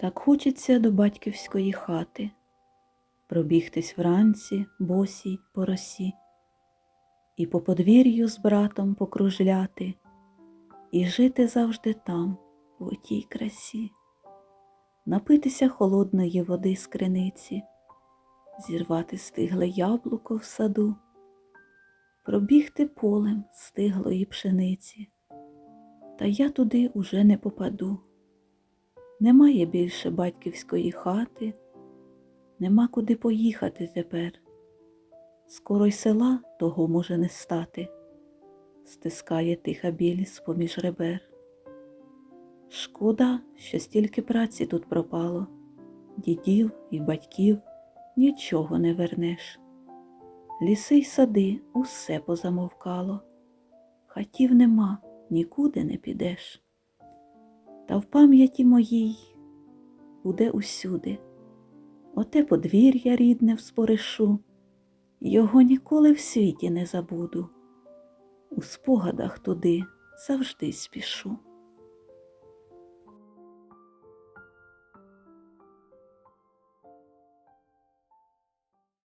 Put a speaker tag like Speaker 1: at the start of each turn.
Speaker 1: Так хочеться до батьківської хати, пробігтись вранці, босій по росі, і по подвір'ю з братом покружляти, і жити завжди там, в отій красі, напитися холодної води з криниці, зірвати стигле яблуко в саду, пробігти полем стиглої пшениці, та я туди уже не попаду. Немає більше батьківської хати, нема куди поїхати тепер. Скоро й села того може не стати, стискає тиха білість поміж ребер. Шкода, що стільки праці тут пропало, дідів і батьків нічого не вернеш. Ліси й сади усе позамовкало, хатів нема, нікуди не підеш та в пам'яті моїй буде усюди. Оте подвір'я рідне в споришу, його ніколи в світі не забуду. У спогадах туди завжди спішу.